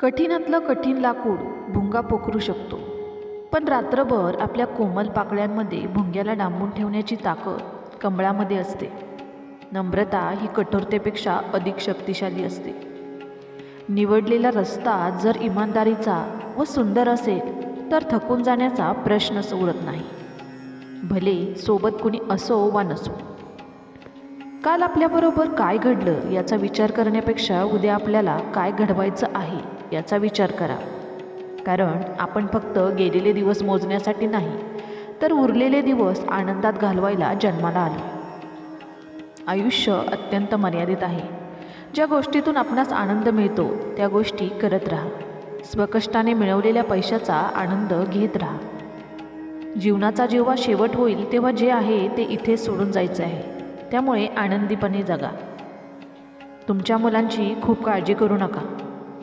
कठीणातलं कठीण लाकूड भुंगा पोखरू शकतो. पण रात्रभर आपल्या कोमल पाकळ्यांमध्ये भुंग्याला डांबून ठेवण्याची ताकद कमळामध्ये असते. नम्रता ही कठोरतेपेक्षा अधिक शक्तिशाली असते. निवडलेला रस्ता जर इमानदारीचा व सुंदर असेल तर थकून जाण्याचा प्रश्नच उरत नाही. भले सोबत कुणी असो वा नसो. काल आपल्याबरोबर काय घडलं याचा विचार करण्यापेक्षा उद्या आपल्याला काय घडवायचं आहे? याचा विचार करा. कारण आपण फक्त गेलेले दिवस मोजण्यासाठी नाही तर उरलेले दिवस आनंदात घालवायला जन्माला आलो. आयुष्य अत्यंत मर्यादित आहे. ज्या गोष्टीतून आपणास आनंद मिळतो त्या गोष्टी करत राहा. स्वकष्टाने मिळवलेल्या पैशाचा आनंद घेत राहा. जीवनाचा जेव्हा शेवट होईल तेव्हा जे आहे ते इथे सोडून जायचं आहे. त्यामुळे आनंदीपणे जगा. तुमच्या मुलांची खूप काळजी करू नका.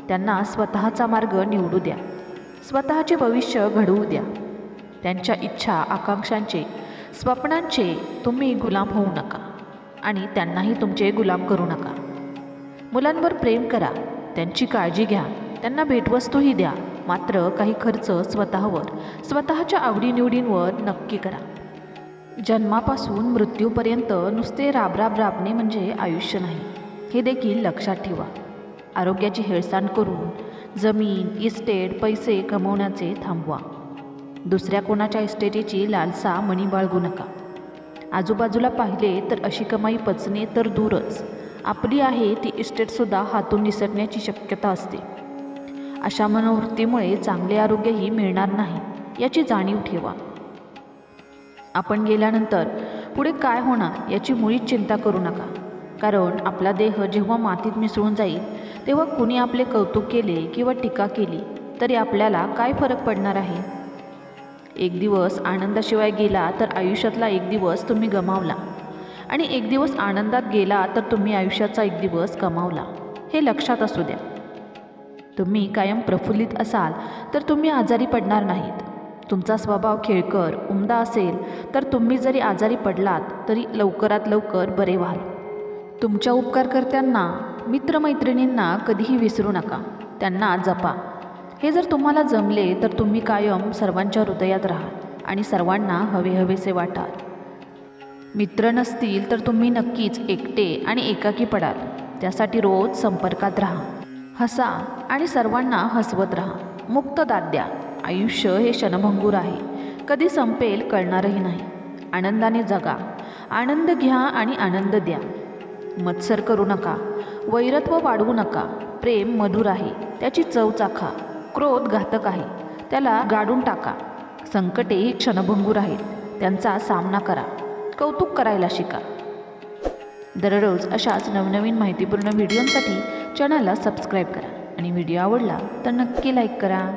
त्यांना स्वतःचा मार्ग निवडू द्या. स्वतःचे भविष्य घडवू द्या. त्यांच्या इच्छा आकांक्षांचे स्वप्नांचे तुम्ही गुलाम होऊ नका आणि त्यांनाही तुमचे गुलाम करू नका. मुलांवर प्रेम करा त्यांची काळजी घ्या त्यांना भेटवस्तूही द्या मात्र काही खर्च स्वतःवर स्वतःच्या आवडीनिवडींवर नक्की करा. जन्मापासून मृत्यूपर्यंत नुसते राबराब राबणे म्हणजे आयुष्य नाही. हे देखील लक्षात ठेवा. आरोग्याची हेळसांड करून जमीन इस्टेट पैसे कमवण्याचे थांबवा. दुसऱ्या कोणाच्या इस्टेटीची लालसा मणी बाळगू नका. आजूबाजूला पाहिले तर अशी कमाई पचणे तर दूरच. आपली आहे ती इस्टेटसुद्धा हातून निसटण्याची शक्यता असते. अशा मनोवृत्तीमुळे चांगले आरोग्यही मिळणार नाही याची जाणीव ठेवा. आपण गेल्यानंतर पुढे काय होणार याची मुळीच चिंता करू नका कारण आपला देह जेव्हा मातीत मिसळून जाईल तेव्हा कुणी आपले कौतुक केले किंवा टीका केली तरी आपल्याला काय फरक पडणार आहे? एक दिवस आनंदाशिवाय गेला तर आयुष्यातला एक दिवस तुम्ही गमावला. आणि एक दिवस आनंदात गेला तर तुम्ही आयुष्याचा एक दिवस गमावला. हे लक्षात असू द्या. तुम्ही कायम प्रफुल्लित असाल तर तुम्ही आजारी पडणार नाहीत. तुमचा स्वभाव खेळकर उमदा असेल तर तुम्ही जरी आजारी पडलात तरी लवकरात लवकर बरे व्हाल. तुमच्या उपकारकर्त्यांना मित्रमैत्रिणींना कधीही विसरू नका. त्यांना जपा. हे जर तुम्हाला जमले तर तुम्ही कायम सर्वांच्या हृदयात राहा आणि सर्वांना हवे हवेसे वाटाल मित्र नसतील तर तुम्ही नक्कीच एकटे आणि एकाकी पडाल. त्यासाठी रोज संपर्कात राहा. हसा आणि सर्वांना हसवत राहा. मुक्त दाद द्या. आयुष्य हे क्षणभंगूर आहे. कधी संपेल कळणारही नाही. आनंदाने जगा. आनंद घ्या आणि आनंद द्या. मत्सर करू नका. वैरत्व वाढवू नका. प्रेम मधुर आहे. त्याची चव चाखा. क्रोध घातक आहे. त्याला गाडून टाका. संकटे ही क्षणभंगूर आहेत. त्यांचा सामना करा. कौतुक करायला शिका. दररोज अशाच नवनवीन माहितीपूर्ण व्हिडिओंसाठी चॅनलला सबस्क्राईब करा. आणि व्हिडिओ आवडला तर नक्की लाईक करा.